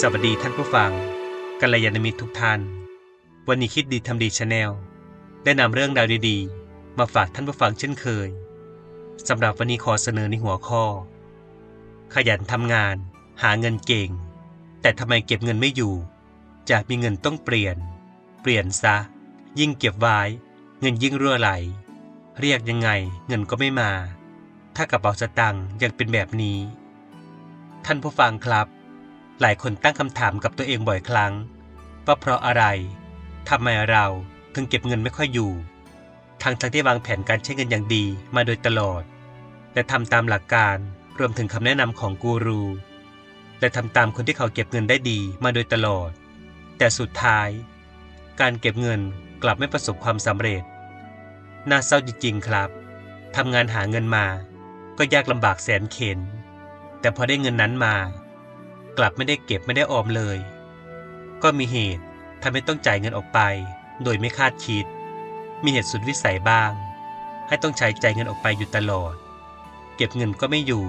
สวัสดีท่านผู้ฟังกัลยาณมิตรทุกท่าน วันนี้คิดดีทำดีชาแนลได้นำเรื่องราวดีๆ มาฝากท่านผู้ฟังเช่นเคยสำหรับวันนี้ขอเสนอในหัวข้อ ขยันทำงาน หาเงินเก่ง แต่ทำไมเก็บเงินไม่อยู่ จากมีเงินต้องเปลี่ยน เปลี่ยนซะ ยิ่งเก็บไว้ เงินยิ่งรั่วไหล เรียกยังไงเงินก็ไม่มา ถ้ากระเป๋าสตังค์ยังเป็นแบบนี้ ท่านผู้ฟังครับ หลายคนตั้งคำถามกับตัวเองบ่อยครั้ง ว่าเพราะอะไรทำไมเราถึงเก็บเงินไม่ค่อยอยู่ทั้งทั้งที่วางแผนการใช้เงินอย่างดีมาโดยตลอด และทำตามหลักการรวมถึงคำแนะนำของกูรู และทำตามคนที่เขาเก็บเงินได้ดีมาโดยตลอด แต่สุดท้าย การเก็บเงินกลับไม่ประสบความสำเร็จ น่าเศร้าจริงๆครับทำงานหาเงินมา ก็ยากลำบากแสนเข็น แต่พอได้เงินนั้นมา กลับไม่ได้เก็บไม่ได้ออมเลย ก็มีเหตุทำให้ต้องจ่ายเงินออกไป โดยไม่คาดคิด มีเหตุสุดวิสัยบ้าง ให้ต้องใช้จ่ายเงินออกไปอยู่ตลอด เก็บเงินก็ไม่อยู่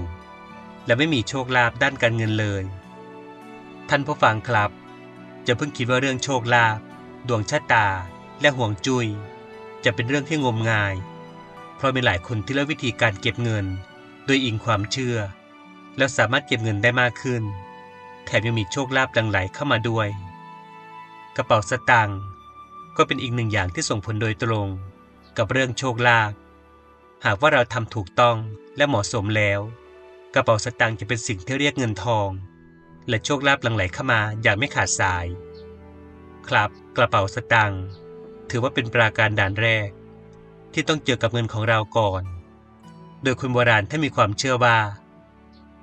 และไม่มีโชคลาภด้านการเงินเลย ท่านผู้ฟังครับ จะเพิ่งคิดว่าเรื่องโชคลาภดวงชะตา และห่วงจุย้ยจะเป็นเรื่องที่งมงาย เพราะมีหลายคนที่เลือกวิธีการเก็บเงิน โดยอิงความเชื่อ แล้วสามารถเก็บเงินได้มากขึ้น แถมยังมีโชคลาภหลั่งไหลเข้ามาด้วย กระเป๋าสตางค์ก็เป็นอีกหนึ่งอย่างที่ส่งผลโดยตรง กับเรื่องโชคลาภหากว่าเราทำถูกต้องและเหมาะสมแล้ว กระเป๋าสตางค์จะเป็นสิ่งที่เรียกเงินทอง และโชคลาภหลั่งไหลเข้ามาอย่างไม่ขาดสาย ครับกระเป๋าสตางค์ถือว่าเป็นปราการด่านแรก ที่ต้องเจอกับเงินของเราก่อน โดยคนโบราณท่านมีความเชื่อว่า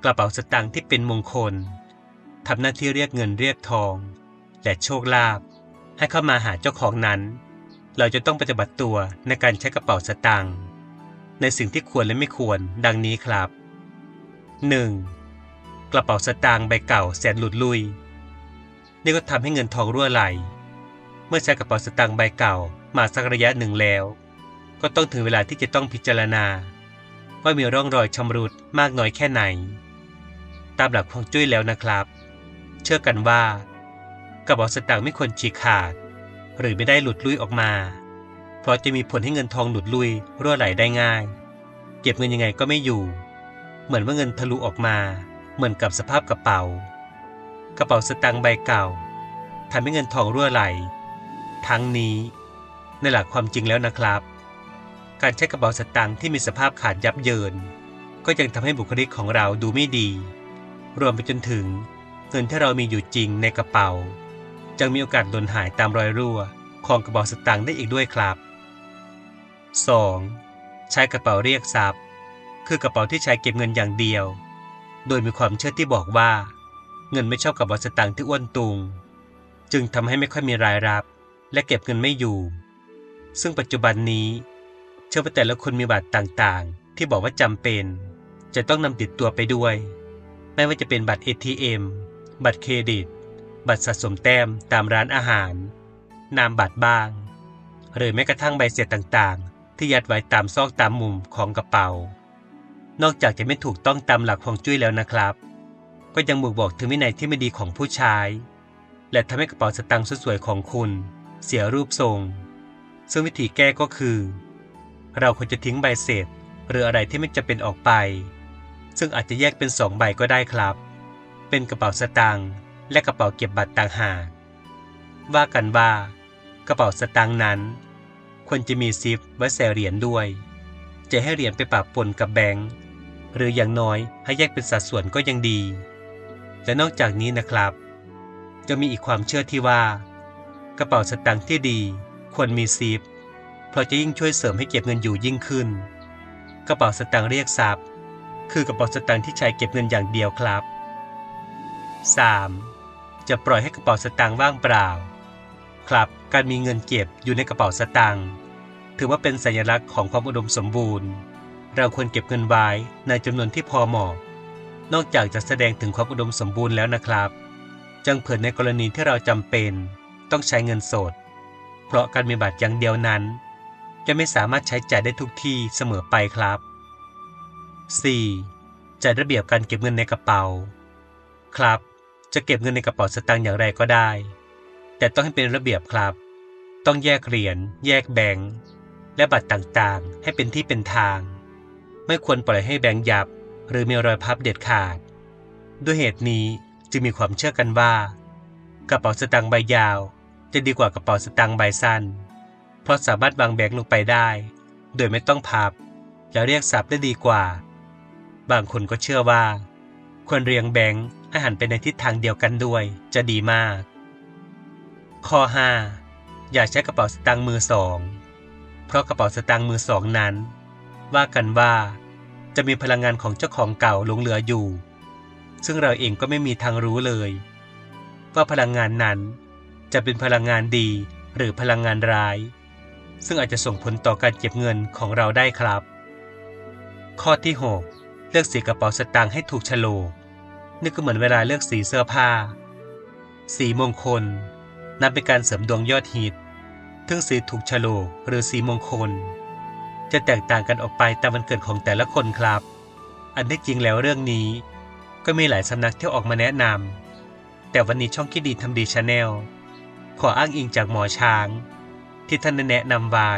กระเป๋าสตางค์ที่เป็นมงคล ทำหน้าที่เรียกเงินเรียกทอง และโชคลาภให้เข้ามาหาเจ้าของนั้น เราจะต้องปฏิบัติตัวในการใช้กระเป๋าสตางค์ในสิ่งที่ควรและไม่ควรดังนี้ครับ 1. กระเป๋าสตางค์ใบเก่าแสนหลุดลุย นี่ก็ทำให้เงินทองรั่วไหล เมื่อใช้กระเป๋าสตางค์ใบเก่ามาสักระยะหนึ่งแล้ว ก็ต้องถึงเวลาที่จะต้องพิจารณา ว่ามีร่องรอยชำรุดมากน้อยแค่ไหน ตามหลักของจุ้ยแล้วนะครับ เชื่อกันว่ากระเป๋าสตางค์ไม่ควรฉีกขาด หรือไม่ได้หลุดลุ่ยออกมา เพราะจะมีผลให้เงินทองหลุดลุ่ยรั่วไหลได้ง่าย เก็บเงินยังไงก็ไม่อยู่ เหมือนว่าเงินทะลุออกมา เหมือนกับสภาพกระเป๋า กระเป๋าสตางค์ใบเก่าทำให้เงินทองรั่วไหล ทั้งนี้ในหลักความจริงแล้วนะครับ การใช้กระเป๋าสตางค์ที่มีสภาพขาดยับเยิน ก็ยังทำให้บุคลิกของเราดูไม่ดี รวมไปจนถึง เงินที่เรามีอยู่จริงในกระเป๋าจึงมีโอกาสหล่นหายตามรอยรั่วของกระเป๋าสตางค์ได้อีกด้วยครับ 2. ใช้กระเป๋าเรียกทรัพย์ คือกระเป๋าที่ใช้เก็บเงินอย่างเดียว โดยมีความเชื่อที่บอกว่า เงินไม่ชอบกระเป๋าสตางค์ที่อ้วนตุง จึงทำให้ไม่ค่อยมีรายรับ และเก็บเงินไม่อยู่ ซึ่งปัจจุบันนี้ เชื่อว่าแต่ละคนมีบัตรต่างๆ ที่บอกว่าจำเป็น จะต้องนำติดตัวไปด้วย ไม่ว่าจะเป็นบัตร ATM บัตรเครดิต บัตรสะสมแต้มตามร้านอาหาร นามบัตรบ้าง หรือแม้กระทั่งใบเสร็จต่างๆ ที่ยัดไว้ตามซอกตามมุมของกระเป๋า นอกจากจะไม่ถูกต้องตามหลักของจุ้ยแล้วนะครับ ก็ยังบ่งบอกถึงวินัยที่ไม่ดีของผู้ใช้และทำให้กระเป๋าสตางค์สวยๆของคุณ เสียรูปทรง ซึ่งวิธีแก้ก็คือ เราควรจะทิ้งใบเสร็จหรืออะไรที่ไม่จะเป็นออกไป ซึ่งอาจจะแยกเป็นสองใบก็ได้ครับ เป็นกระเป๋าสตางค์และกระเป๋าเก็บบัตรต่างหากว่ากันว่ากระเป๋าสตางค์นั้น ควรจะมีซิปไว้ใส่เหรียญด้วย จะให้เหรียญไปปะปนกับแบงค์หรืออย่างน้อยให้แยกเป็นสัดส่วนก็ยังดี และนอกจากนี้นะครับ จะมีอีกความเชื่อที่ว่า กระเป๋าสตางค์ที่ดีควรมีซิปเพราะจะยิ่งช่วยเสริมให้เก็บเงินอยู่ยิ่งขึ้น กระเป๋าสตางค์เรียกทรัพย์ คือกระเป๋าสตางค์ที่ใช้เก็บเงินอย่างเดียวครับ 3. จะปล่อยให้กระเป๋าสตางค์ว่างเปล่า ครับการมีเงินเก็บอยู่ในกระเป๋าสตางค์ถือว่าเป็นสัญลักษณ์ของความอุดมสมบูรณ์ เราควรเก็บเงินไว้ในจำนวนที่พอเหมาะ นอกจากจะแสดงถึงความอุดมสมบูรณ์แล้วนะครับ จังเผื่อในกรณีที่เราจำเป็นต้องใช้เงินสด เพราะการมีบัตรอย่างเดียวนั้น จะไม่สามารถใช้จ่ายได้ทุกที่เสมอไปครับ 4. จัดระเบียบการเก็บเงินในกระเป๋า ครับ จะเก็บเงินในกระเป๋าสตางค์อย่างไรก็ได้ แต่ต้องให้เป็นระเบียบครับ ต้องแยกเหรียญแยกแบงค์และบัตรต่างๆ ให้เป็นที่เป็นทาง ไม่ควรปล่อยให้แบงค์ยับ หรือมีรอยพับเด็ดขาด ด้วยเหตุนี้จึงมีความเชื่อกันว่า กระเป๋าสตางค์ใบยาว จะดีกว่ากระเป๋าสตางค์ใบสั้น เพราะสามารถวางแบงค์ลงไปได้ โดยไม่ต้องพับ และเรียกทรัพย์ได้ดีกว่า บางคนก็เชื่อว่า ควรเรียงแบงค์ให้หันไปในทิศทางเดียวกันด้วย จะดีมาก ข้อ 5. อย่าใช้กระเป๋าสตางค์มือสอง เพราะกระเป๋าสตางค์มือสองนั้น ว่ากันว่าจะมีพลังงานของเจ้าของเก่าหลงเหลืออยู่ ซึ่งเราเองก็ไม่มีทางรู้เลย ว่าพลังงานนั้นจะเป็นพลังงานดีหรือพลังงานร้าย ซึ่งอาจจะส่งผลต่อการเก็บเงินของเราได้ครับ ข้อที่ 6 เลือกสีกระเป๋าสตางค์ให้ถูกโฉลก นี่ก็เหมือนเวลาเลือกสีเสื้อผ้า สีมงคล นับเป็นการเสริมดวงยอดฮิตทึ่งสีถูกโฉลกหรือสีมงคล จะแตกต่างกันออกไปตามวันเกิดของแต่ละคนครับ อันที่จริงแล้วเรื่องนี้ ก็มีหลายสำนักที่ออกมาแนะนำแต่วันนี้ช่องคิดดีทำดีชาแนลขออ้างอิงจากหมอช้าง ที่ท่านแนะนำไว้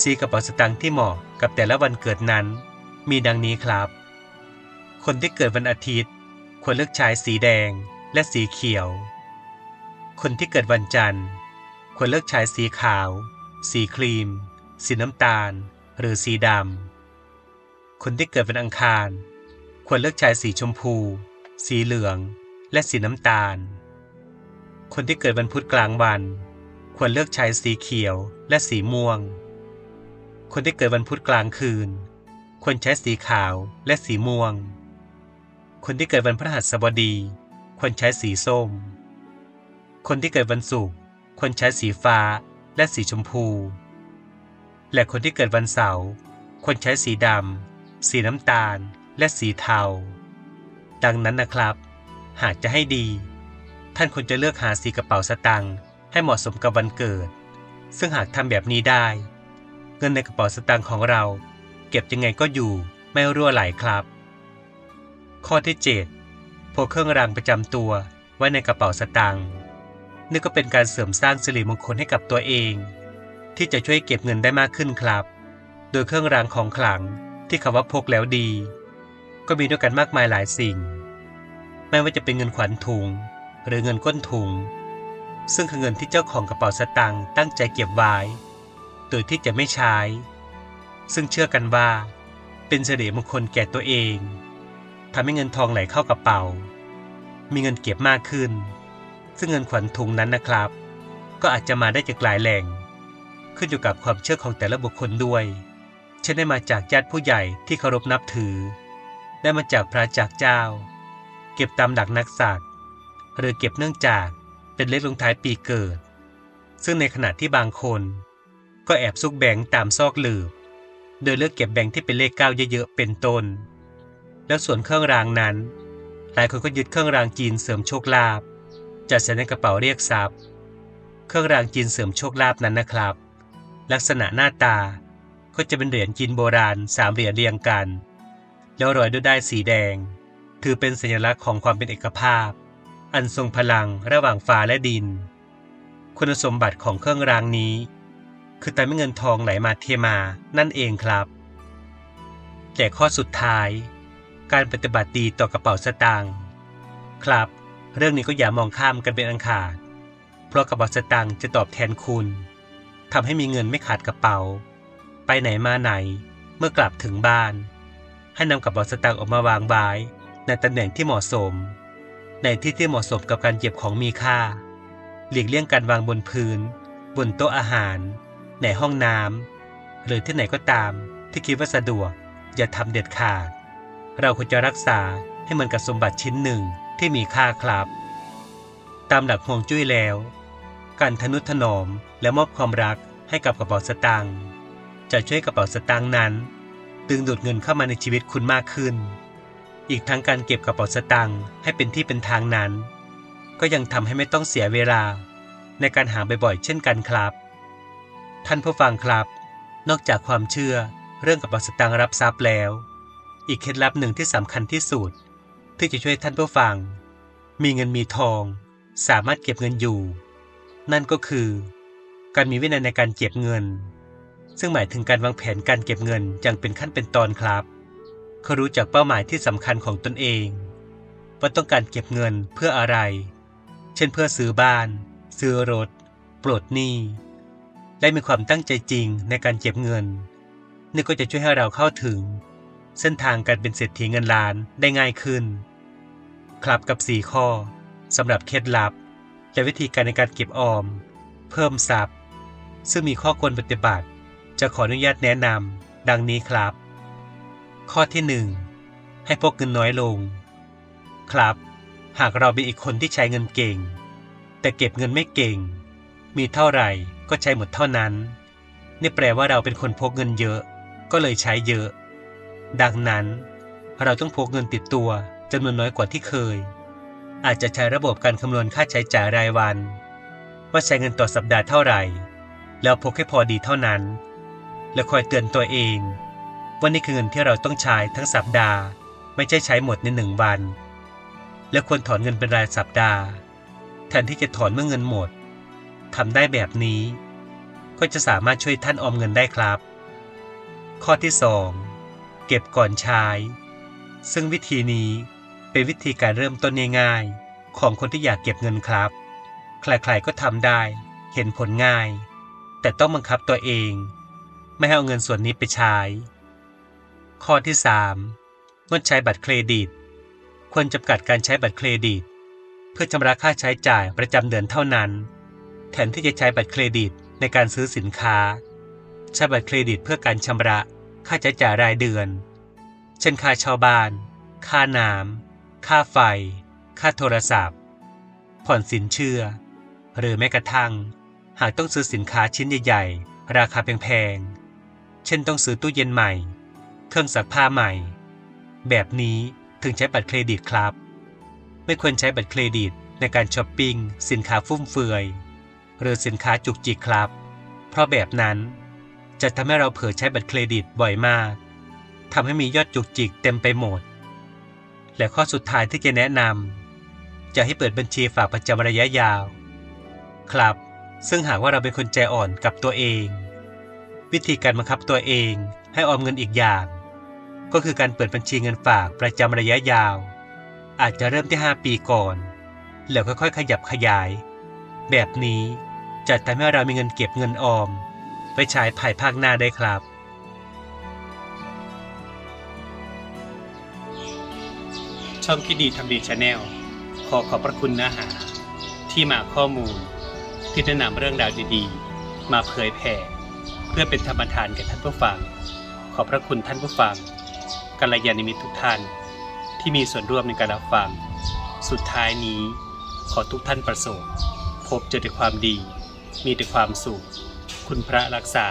สีกระเป๋าสตางค์ที่เหมาะกับแต่ละวันเกิดนั้น มีดังนี้ครับ คนที่เกิดวันอาทิตย์ ควรเลือกใช้สีแดงและสีเขียว คนที่เกิดวันจันทร์ ควรเลือกใช้สีขาว สีครีม สีน้ำตาล หรือสีดำ คนที่เกิดวันอังคาร ควรเลือกใช้สีชมพู สีเหลือง และสีน้ำตาล คนที่เกิดวันพุธกลางวัน ควรเลือกใช้สีเขียวและสีม่วง คนที่เกิดวันพุธกลางคืน ควรใช้สีขาวและสีม่วง คนที่เกิดวันพฤหัสบดี ควรใช้สีส้ม คนที่เกิดวันศุกร์ควรใช้สีฟ้าและสีชมพู และคนที่เกิดวันเสาร์ควรใช้สีดำ สีน้ำตาล และสีเทา ดังนั้นนะครับ หากจะให้ดี ท่านควรจะเลือกหาสีกระเป๋าสตางค์ให้เหมาะสมกับวันเกิด ซึ่งหากทำแบบนี้ได้ เงินในกระเป๋าสตางค์ของเรา เก็บยังไงก็อยู่ไม่รั่วไหลครับ ข้อที่ 7 พกเครื่องรางประจำตัวไว้ในกระเป๋าสตางค์นี่ก็เป็นการเสริมสร้างสิริมงคลให้กับตัวเอง ที่จะช่วยเก็บเงินได้มากขึ้นครับ โดยเครื่องรางของขลังที่คำว่าพกแล้วดี ก็มีด้วยกันมากมายหลายสิ่ง ไม่ว่าจะเป็นเงินขวัญถุง หรือเงินก้นถุง ซึ่งคือเงินที่เจ้าของกระเป๋าสตางค์ตั้งใจเก็บไว้ โดยที่จะไม่ใช้ ซึ่งเชื่อกันว่า เป็นเสิริมงคลแก่ตัวเอง ทำให้เงินทองไหลเข้ากระเป๋า มีเงินเก็บมากขึ้น ซึ่งเงินขวัญถุงนั้นนะครับ ก็อาจจะมาได้จากหลายแหล่ง ขึ้นอยู่กับความเชื่อของแต่ละบุคคลด้วย เช่นได้มาจากญาติผู้ใหญ่ที่เคารพนับถือ ได้มาจากพระจากเจ้า เก็บตามหลักนักษัตริย์หรือเก็บเนื่องจากเป็นเลขลงท้ายปีเกิด ซึ่งในขณะที่บางคน ก็แอบซุกแบงค์ตามซอกหลืบ โดยเลือกเก็บแบงค์ที่เป็นเลขเก้าเยอะๆเป็นต้น แล้วส่วนเครื่องรางนั้น หลายคนก็ยึดเครื่องรางจีนเสริมโชคลาภจัดใส่ในกระเป๋าเรียกทรัพย์ เครื่องรางจีนเสริมโชคลาภนั้นนะครับ ลักษณะหน้าตาก็จะเป็นเหรียญจีนโบราณสามเหรียญเรียงกัน แล้วโรยด้วยด้ายสีแดง ถือเป็นสัญลักษณ์ของความเป็นเอกภาพ อันทรงพลังระหว่างฟ้าและดิน คุณสมบัติของเครื่องรางนี้ คือทำให้เงินทองไหลมาเทมานั่นเองครับ แต่ข้อสุดท้าย การปฏิบัติดีต่อกระเป๋าสตางค์ครับ เรื่องนี้ก็อย่ามองข้ามกันเป็นอันขาด เพราะกระเป๋าสตางค์จะตอบแทนคุณทำให้มีเงินไม่ขาดกระเป๋า ไปไหนมาไหนเมื่อกลับถึงบ้าน ให้นำกระเป๋าสตางค์ออกมาวางไว้ในตำแหน่งที่เหมาะสม ในที่ที่เหมาะสมกับการเก็บของมีค่า หลีกเลี่ยงการวางบนพื้น บนโต๊ะอาหาร ในห้องน้ำหรือที่ไหนก็ตามที่คิดว่าสะดวกอย่าทำเด็ดขาด เราควรจะรักษาให้เหมือนกับสมบัติชิ้นหนึ่งที่มีค่าครับ ตามหลักฮวงจุ้ยแล้ว การทนุถนอมและมอบความรักให้กับกระเป๋าสตางค์จะช่วยกระเป๋าสตางค์นั้นดึงดูดเงินเข้ามาในชีวิตคุณมากขึ้น อีกทั้งการเก็บกระเป๋าสตางค์ให้เป็นที่เป็นทางนั้น ก็ยังทำให้ไม่ต้องเสียเวลา ในการหาบ่อยๆเช่นกันครับ ท่านผู้ฟังครับ นอกจากความเชื่อเรื่องกระเป๋าสตางค์รับทรัพย์แล้ว อีกเคล็ดลับหนึ่งที่สำคัญที่สุด ที่จะช่วยท่านผู้ฟัง มีเงินมีทอง สามารถเก็บเงินอยู่ นั่นก็คือ การมีวินัยในการเก็บเงิน ซึ่งหมายถึงการวางแผนการเก็บเงินอย่างเป็นขั้นเป็นตอนครับ เขารู้จักเป้าหมายที่สำคัญของตนเอง ว่าต้องการเก็บเงินเพื่ออะไร เช่นเพื่อซื้อบ้าน ซื้อรถ ปลดหนี้และมีความตั้งใจจริงในการเก็บเงินนี่ก็จะช่วยให้เราเข้าถึง เส้นทางการเป็นเศรษฐีเงินล้านได้ง่ายขึ้น ครับกับ 4 ข้อสำหรับเคล็ดลับ และวิธีการในการเก็บออม เพิ่มทรัพย์ ซึ่งมีข้อควรปฏิบัติ จะขออนุญาตแนะนำดังนี้ครับ ข้อที่ 1 ให้พกเงินน้อยลง ครับ หากเราเป็นอีกคนที่ใช้เงินเก่ง แต่เก็บเงินไม่เก่ง มีเท่าไหร่ก็ใช้หมดเท่านั้น นี่แปลว่าเราเป็นคนพกเงินเยอะ ก็เลยใช้เยอะ ดังนั้น เราต้องพกเงินติดตัวจำนวนน้อยกว่าที่เคย อาจจะใช้ระบบการคำนวณค่าใช้จ่ายรายวัน ว่าใช้เงินต่อสัปดาห์เท่าไหร่ แล้วพกให้พอดีเท่านั้น และคอยเตือนตัวเองว่านี่คือเงินที่เราต้องใช้ทั้งสัปดาห์ ไม่ใช่ใช้หมดในหนึ่งวัน และควรถอนเงินเป็นรายสัปดาห์ แทนที่จะถอนเมื่อเงินหมดทำได้แบบนี้ ก็จะสามารถช่วยท่านออมเงินได้ครับ ข้อที่ 2 เก็บก่อนใช้ ซึ่งวิธีนี้เป็นวิธีการเริ่มต้นง่ายๆของคนที่อยากเก็บเงินครับ ใครๆก็ทำได้ เห็นผลง่าย แต่ต้องบังคับตัวเอง ไม่ให้เอาเงินส่วนนี้ไปใช้ ข้อที่3งดใช้บัตรเครดิต ควรจำกัดการใช้บัตรเครดิต เพื่อชำระค่าใช้จ่ายประจำเดือนเท่านั้น แทนที่จะใช้บัตรเครดิตในการซื้อสินค้า ใช้บัตรเครดิตเพื่อการชำระ ค่าใช้จ่ายรายเดือน เช่นค่าเช่าบ้าน ค่าน้ำค่าไฟ ค่าโทรศัพท์ ผ่อนสินเชื่อ หรือแม้กระทั่ง หากต้องซื้อสินค้าชิ้นใหญ่ ๆ ราคาแพงๆ เช่นต้องซื้อตู้เย็นใหม่ เครื่องซักผ้าใหม่ แบบนี้ถึงใช้บัตรเครดิตครับ ไม่ควรใช้บัตรเครดิตในการช้อปปิ้งสินค้าฟุ่มเฟือย หรือสินค้าจุกจิกครับ เพราะแบบนั้น จะทำให้เราเผลอใช้บัตรเครดิตบ่อยมากทำให้มียอดจุกจิกเต็มไปหมด และข้อสุดท้ายที่จะแนะนำจะให้เปิดบัญชีฝากประจำระยะยาว ครับ ซึ่งหากว่าเราเป็นคนใจอ่อนกับตัวเอง วิธีการบังคับตัวเองให้ออมเงินอีกอย่าง ก็คือการเปิดบัญชีเงินฝากประจำระยะยาว อาจจะเริ่มที่ 5 ปีก่อน แล้วค่อยๆ ขยับขยาย แบบนี้จะทำให้เรามีเงินเก็บเงินออม ไปใช้ภายภาคหน้าได้ครับช่องคิดดีทำดีชาแนลขอขอบพระคุณเนื้อหา ที่มาข้อมูล ที่แนะนำเรื่องราวดีๆ มาเผยแผ่เพื่อเป็นธรรมทานแก่ท่านผู้ฟัง ขอบพระคุณท่านผู้ฟังกัลยาณมิตรทุกท่านที่มีส่วนร่วมในการรับฟัง สุดท้ายนี้ ขอทุกท่านประสบ พบเจอแต่ความดี มีแต่ความสุข คุณพระรักษา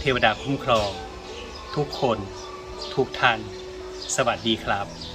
เทวดาคุ้มครอง ทุกคน ทุกท่าน สวัสดีครับ